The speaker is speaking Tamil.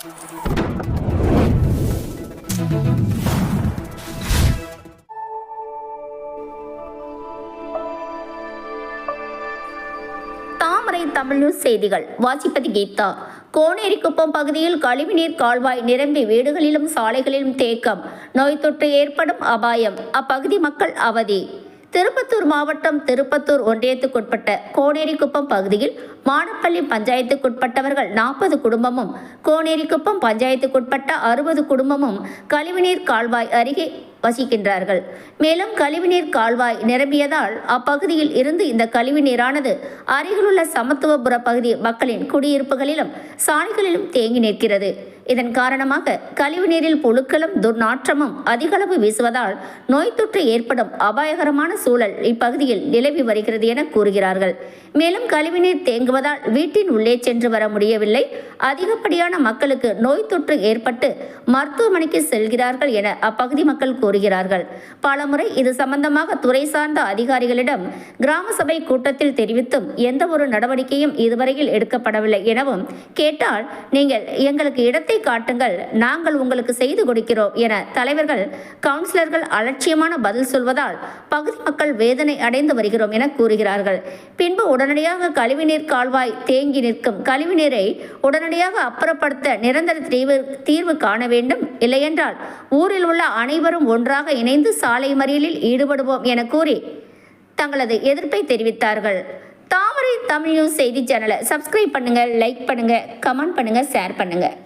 தாமரை தமிழ் நியூஸ் செய்திகள். வாசிப்பது கீதா. கோனேரிக்குப்பம் பகுதியில் கழிவுநீர் கால்வாய் நிரம்பி வீடுகளிலும் சாலைகளிலும் தேக்கம். நோய் தொற்று ஏற்படும் அபாயம். அப்பகுதி மக்கள் அவதி. திருப்பத்தூர் மாவட்டம் திருப்பத்தூர் ஒன்றியத்துக்குட்பட்ட கோனேரிக்குப்பம் பகுதியில் மானப்பள்ளி பஞ்சாயத்துக்குட்பட்டவர்கள் நாற்பது குடும்பமும் கோனேரிக்குப்பம் பஞ்சாயத்துக்குட்பட்ட அறுபது குடும்பமும் கழிவுநீர் கால்வாய் அருகே வசிக்கின்றார்கள். மேலும் கழிவுநீர் கால்வாய் நிரம்பியதால் அப்பகுதியில் இருந்து இந்த கழிவு நீரானது அருகிலுள்ள சமத்துவபுர பகுதி மக்களின் குடியிருப்புகளிலும் சாலைகளிலும் தேங்கி நிற்கிறது. இதன் காரணமாக கழிவுநீரில் புழுக்களும் துர்நாற்றமும் அதிகளவு வீசுவதால் நோய் தொற்று ஏற்படும் அபாயகரமான சூழல் இப்பகுதியில் நிலவி வருகிறது என கூறுகிறார்கள். மேலும் கழிவுநீர் தேங்குவதால் வீட்டின் உள்ளே சென்று வர முடியவில்லை. அதிகப்படியான மக்களுக்கு நோய் தொற்று ஏற்பட்டு மருத்துவமனைக்கு செல்கிறார்கள் என அப்பகுதி மக்கள் கூறுகிறார்கள். பலமுறை இது சம்பந்தமாக துறை சார்ந்த அதிகாரிகளிடம் கிராம சபை கூட்டத்தில் தெரிவித்தும் எந்த ஒரு நடவடிக்கையும் இதுவரையில் எடுக்கப்படவில்லை எனவும் கேட்டால் நீங்கள் எங்களுக்கு இடத்தை காட்டுங்கள். நாங்கள் உங்களுக்கு செய்து கொடுக்கிறோம் என தலைவர்கள் கவுன்சிலர்கள் அலட்சியமான பதில் சொல்வதால் பகுதி மக்கள் வேதனை அடைந்து வருகிறோம் என கூறுகிறார்கள். பின்பு உடனடியாக கழிவுநீர் கால்வாய் தேங்கி நிற்கும். கழிவுநீரை உடனடியாக அப்புறப்படுத்த நிரந்தர தீர்வு தீர்வு காண வேண்டும். இல்லையென்றால் ஊரில் உள்ள அனைவரும் ஒன்றாக இணைந்து சாலை மறியலில் ஈடுபடுவோம் என கூறி தங்களது எதிர்ப்பை தெரிவித்தார்கள். தாமரை தமிழ் நியூஸ் செய்தி சேனலை சப்ஸ்கிரைப் பண்ணுங்கள் லைக் பண்ணுங்கள் கமெண்ட் பண்ணுங்கள் ஷேர் பண்ணுங்கள்